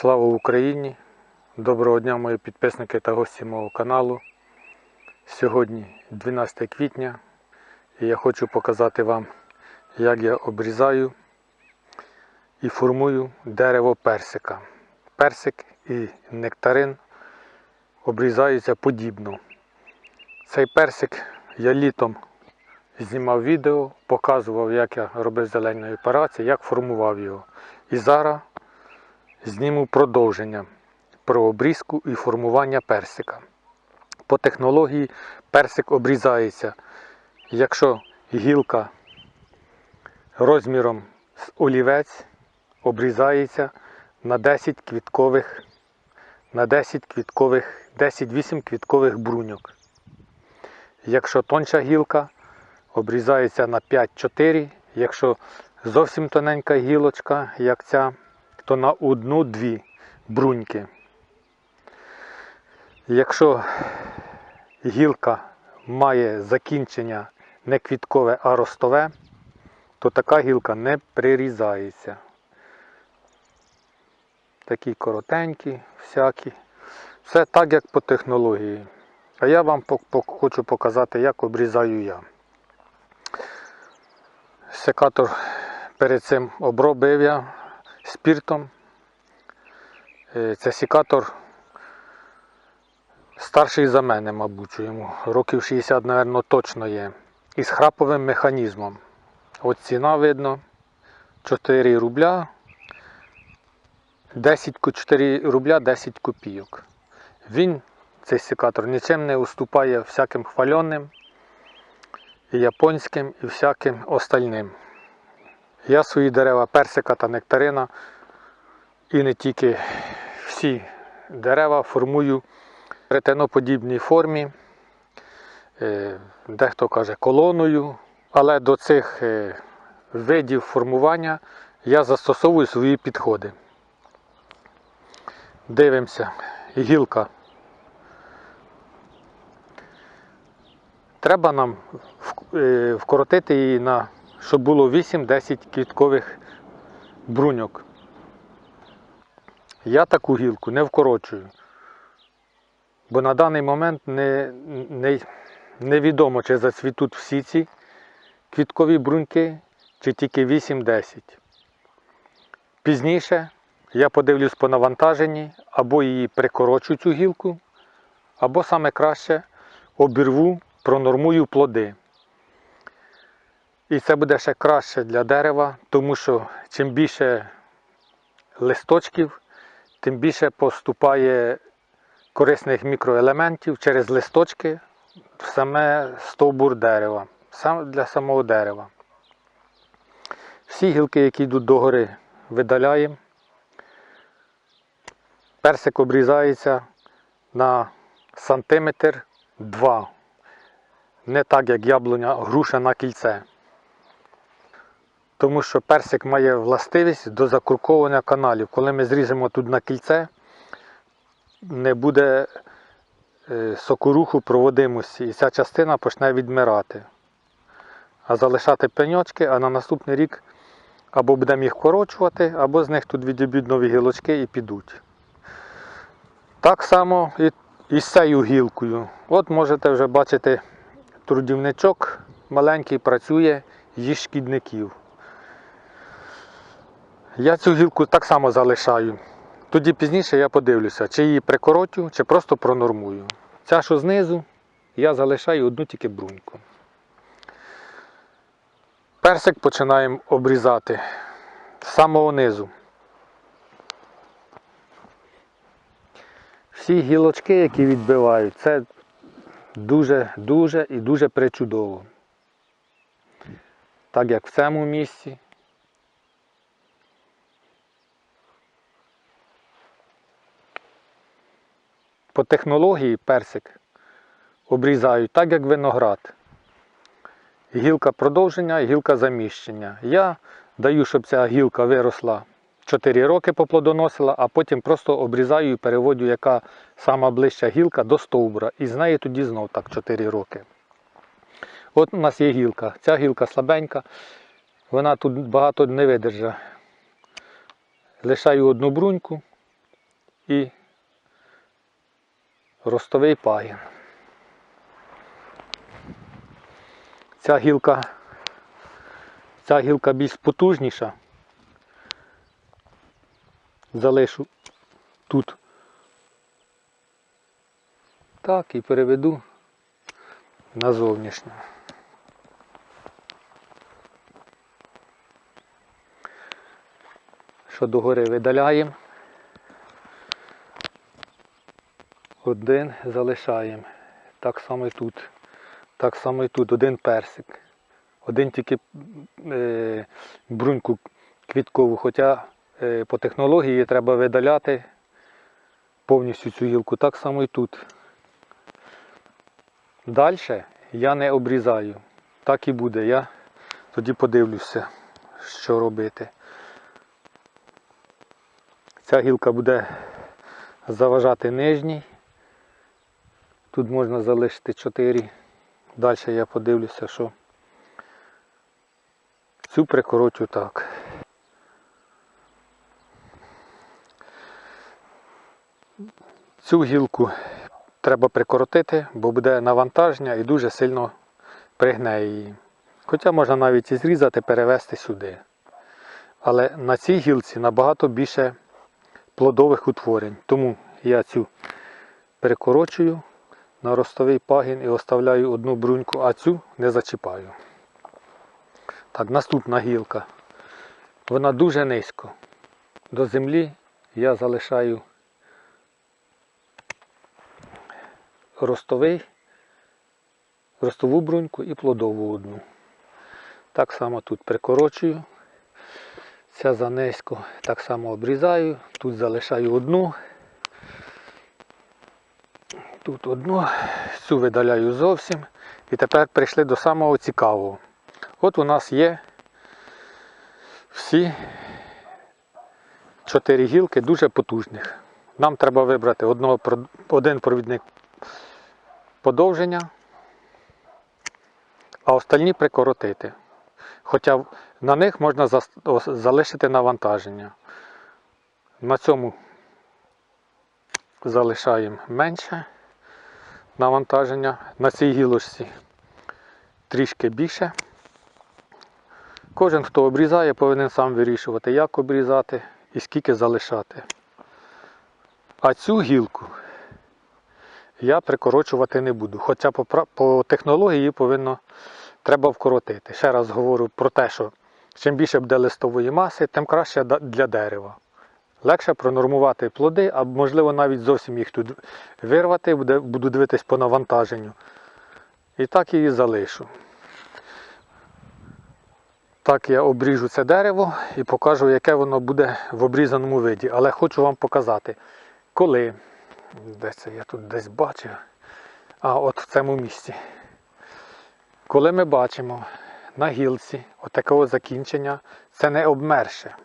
Слава Україні! Доброго дня мої підписники та гості мого каналу. Сьогодні 12 квітня і я хочу показати вам, як я обрізаю і формую дерево персика. Персик і нектарин обрізаються подібно. Цей персик я літом знімав відео, показував, як я робив зелені операції, як формував його. І зараз зніму продовження про обрізку і формування персика. По технології персик обрізається, якщо гілка розміром з олівець обрізається на 10 квіткових, на 10 квіткових, 10-8 квіткових бруньок. Якщо тонша гілка, обрізається на 5-4, якщо зовсім тоненька гілочка, як ця, то на одну-дві бруньки. Якщо гілка має закінчення не квіткове, а ростове, то така гілка не прирізається. Такі коротенькі, всякі. Все так, як по технології. А я вам хочу показати, як обрізаю я. Секатор перед цим обробив я спіртом. Е, Це секатор старший за мене, мабуть, йому років 60, мабуть, точно є. Із храповим механізмом. От ціна видно 4 рубля. 10, 4 рубля 10 копійок. Він, цей секатор, нічим не уступає всяким хвальоним, і японським, і всяким остальним. Я свої дерева персика та нектарина. І не тільки. Всі дерева формую в ретиноподібній формі, е, дехто каже колоною, але до цих е, видів формування я застосовую свої підходи. Дивимося, гілка. Треба нам е, вкоротити її на, щоб було 8-10 квіткових бруньок. Я таку гілку не вкорочую, бо на даний момент не, не, невідомо, чи зацвітуть всі ці квіткові бруньки, чи тільки 8-10. Пізніше я подивлюсь по навантаженні, або її прикорочу цю гілку, або саме краще обірву, пронормую плоди. І це буде ще краще для дерева, тому що чим більше листочків, тим більше поступає корисних мікроелементів через листочки в саме стовбур дерева, для самого дерева. Всі гілки, які йдуть догори, видаляємо. Персик обрізається на сантиметр 2. Не так, як яблуня, груша на кільце. Тому що персик має властивість до закурковування каналів. Коли ми зріжемо тут на кільце, не буде е, сокоруху проводимості, і ця частина почне відмирати. А залишати пеньочки, а на наступний рік або будемо їх корочувати, або з них тут відіб'ють нові гілочки і підуть. Так само і, і з цією гілкою. От можете вже бачити, трудівничок маленький працює, їсть шкідників. Я цю гілку так само залишаю. Тоді пізніше я подивлюся, чи її прикоротю, чи просто пронормую. Ця, що знизу, я залишаю одну тільки бруньку. Персик починаємо обрізати з самого низу. Всі гілочки, які відбивають, це дуже, дуже і дуже причудово. Так як в цьому місці. По технології персик обрізають так, як виноград. Гілка продовження, гілка заміщення. Я даю, щоб ця гілка виросла 4 роки поплодоносила, а потім просто обрізаю і переводю, яка сама ближча гілка до стовбура. І з неї тоді знов так 4 роки. От у нас є гілка. Ця гілка слабенька, вона тут багато не видержа. Лишаю одну бруньку, і ростовий пагін. Ця гілка, ця гілка більш потужніша. Залишу тут. Так, і переведу на зовнішню. Що догори видаляємо. Один залишаємо. Так само і тут. Так само і тут. Один персик. Один тільки е, бруньку квіткову, хоча е, по технології треба видаляти повністю цю гілку. Так само і тут. Далі я не обрізаю. Так і буде. Я тоді подивлюся, що робити. Ця гілка буде заважати нижній. Тут можна залишити 4. Далі я подивлюся, що цю прикоротю так. Цю гілку треба прикоротити, бо буде навантаження і дуже сильно пригне її. Хоча можна навіть і зрізати, перевести сюди. Але на цій гілці набагато більше плодових утворень. Тому я цю перекорочую на ростовий пагін і оставляю одну бруньку, а цю не зачіпаю. Так, наступна гілка. Вона дуже низько. До землі я залишаю ростовий, ростову бруньку і плодову одну. Так само тут прикорочую. Ця занизько так само обрізаю, тут залишаю одну, тут одну, цю видаляю зовсім. І тепер прийшли до самого цікавого. От у нас є всі чотири гілки дуже потужних. Нам треба вибрати одного, один провідник подовження, а остальні прикоротити. Хоча на них можна залишити навантаження. На цьому залишаємо менше навантаження. На цій гілочці трішки більше. Кожен, хто обрізає, повинен сам вирішувати, як обрізати і скільки залишати. А цю гілку я прикорочувати не буду. Хоча по, по технології її повинно треба вкоротити. Ще раз говорю про те, що чим більше буде листової маси, тим краще для дерева. Легше пронормувати плоди, а можливо навіть зовсім їх тут вирвати, буду дивитись по навантаженню. І так її залишу. Так я обріжу це дерево і покажу, яке воно буде в обрізаному виді. Але хочу вам показати, коли. Де це я тут десь бачив? А, от в цьому місці. Коли ми бачимо на гілці отакого закінчення, це не обмерше.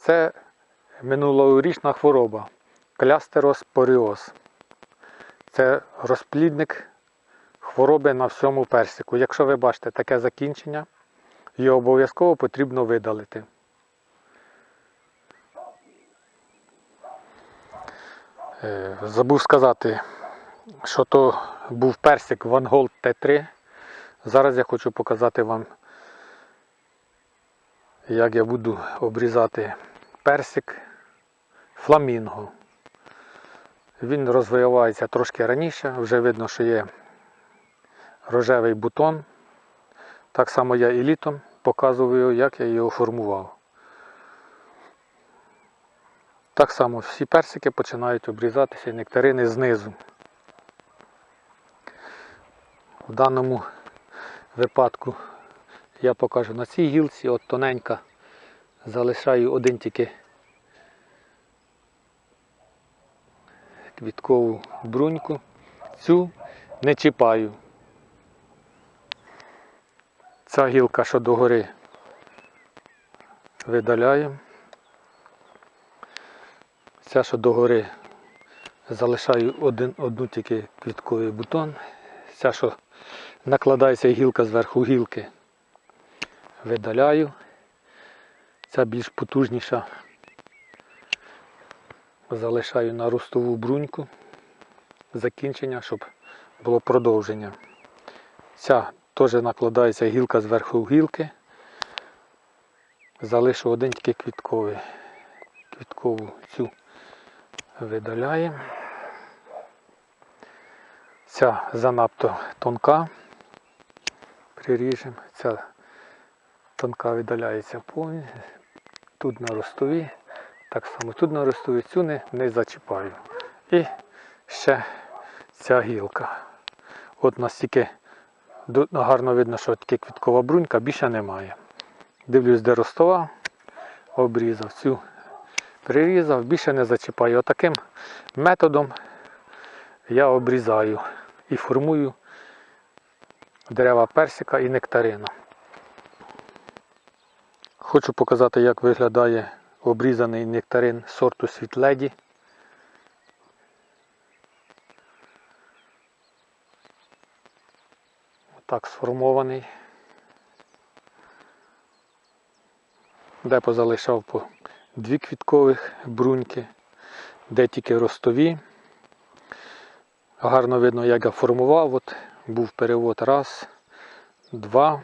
Це минулорічна хвороба клястероспоріоз. Це розплідник хвороби на всьому персику. Якщо ви бачите таке закінчення, його обов'язково потрібно видалити. Е, Забув сказати, що то був персик Gold T3. Зараз я хочу показати вам, як я буду обрізати персик фламінго. Він розвивається трошки раніше, вже видно, що є рожевий бутон. Так само я і літом показую, як я його формував. Так само всі персики починають обрізатися нектарини знизу. В даному випадку я покажу на цій гілці, от тоненька, залишаю один тільки квіткову бруньку. Цю не чіпаю. Ця гілка, що догори, видаляємо. Ця, що догори, залишаю один, одну тільки квітковий бутон. Ця, що накладається гілка зверху гілки, видаляю. Ця більш потужніша залишаю на ростову бруньку закінчення, щоб було продовження. Ця теж накладається гілка зверху гілки. Залишу один тільки квітковий. Квіткову цю видаляємо. Ця занадто тонка. Приріжемо. Ця тонка видаляється повністю. Тут на ростові. Так само тут на ростові цю не, не зачіпаю. І ще ця гілка. От настільки ду- гарно видно, що тільки квіткова брунька, більше немає. Дивлюсь, де ростова, обрізав цю, прирізав, більше не зачіпаю. Отаким методом я обрізаю і формую дерева персика і нектарину. Хочу показати, як виглядає обрізаний нектарин сорту світледі. Так сформований. Де позалишав по дві квіткових бруньки, де тільки ростові. Гарно видно, як я формував. От був перевод раз, два,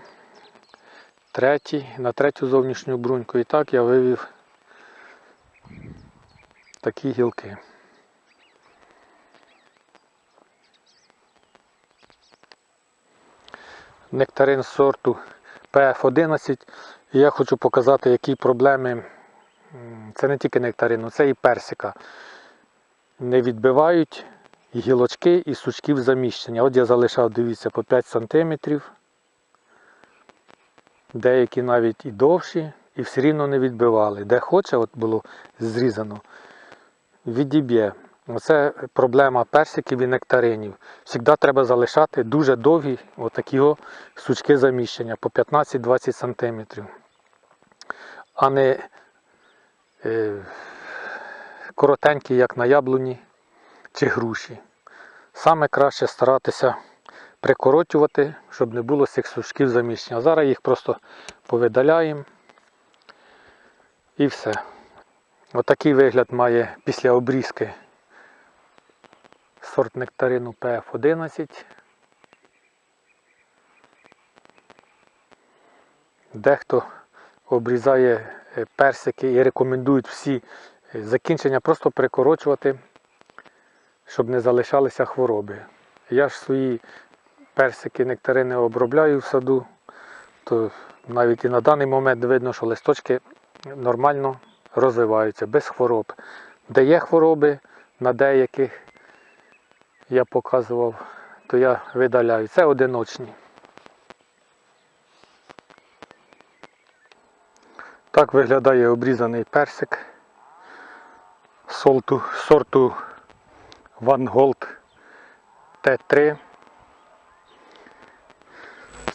третій, на третю зовнішню бруньку. І так я вивів такі гілки. Нектарин сорту PF11. І я хочу показати, які проблеми. Це не тільки нектарину, це і персика. Не відбивають гілочки і сучків заміщення. От я залишав, дивіться, по 5 см. Деякі навіть і довші, і все рівно не відбивали. Де хоче, от було зрізано, відіб'є. Оце проблема персиків і нектаринів. Завжди треба залишати дуже довгі отакі сучки заміщення по 15-20 см. А не е, коротенькі, як на яблуні чи груші. Саме краще старатися прикоротювати, щоб не було цих сучків заміщення. Зараз їх просто повидаляємо і все. Отакий вигляд має після обрізки сорт нектарину PF11. Дехто обрізає е, персики і рекомендують всі е, закінчення просто прикорочувати, щоб не залишалися хвороби. Я ж свої персики, нектарини обробляю в саду, то навіть і на даний момент видно, що листочки нормально розвиваються без хвороб. Де є хвороби, на деяких я показував, то я видаляю. Це одиночні. Так виглядає обрізаний персик сорту, Van Gold Т3.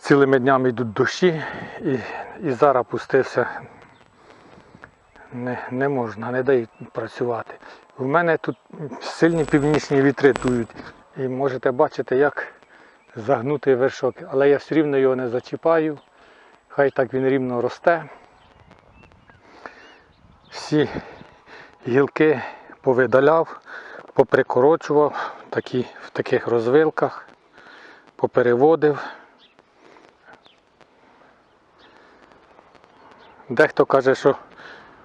Цілими днями йдуть дощі і, і зараз пустився. Не, не можна, не дають працювати. У мене тут сильні північні вітри дують. І можете бачити, як загнутий вершок. Але я все рівно його не зачіпаю. Хай так він рівно росте. Всі гілки повидаляв, поприкорочував такі, в таких розвилках, попереводив. Дехто каже, що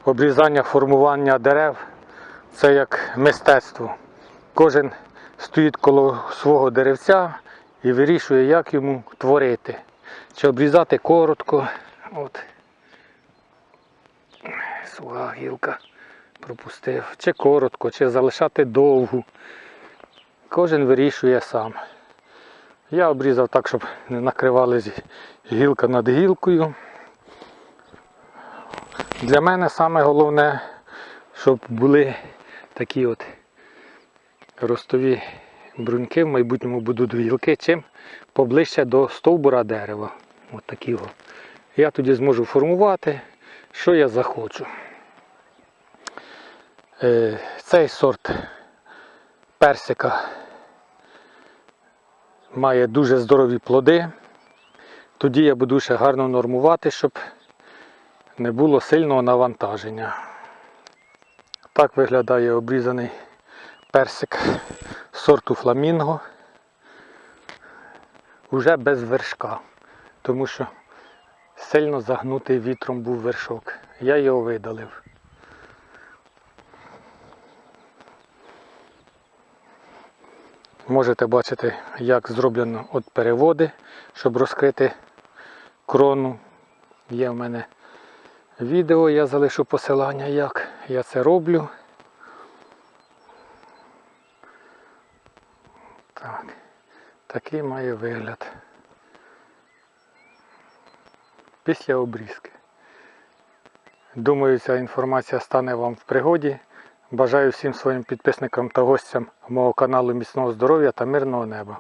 обрізання, формування дерев це як мистецтво. Кожен стоїть коло свого деревця і вирішує, як йому творити. Чи обрізати коротко. От. Суга гілка пропустив. Чи коротко, чи залишати довгу. Кожен вирішує сам. Я обрізав так, щоб не накривалися гілка над гілкою. Для мене саме головне, щоб були такі от ростові бруньки, в майбутньому будуть гілки, чим поближче до стовбура дерева. От такі. Я тоді зможу формувати, що я захочу. Е, Цей сорт персика має дуже здорові плоди. Тоді я буду ще гарно нормувати, щоб не було сильного навантаження. Так виглядає обрізаний персик сорту фламінго. Уже без вершка, тому що сильно загнутий вітром був вершок. Я його видалив. Можете бачити, як зроблено от переводи, щоб розкрити крону. Є в мене відео, я залишу посилання, як я це роблю. Так, такий має вигляд. Після обрізки. Думаю, ця інформація стане вам в пригоді. Бажаю всім своїм підписникам та гостям мого каналу міцного здоров'я та мирного неба.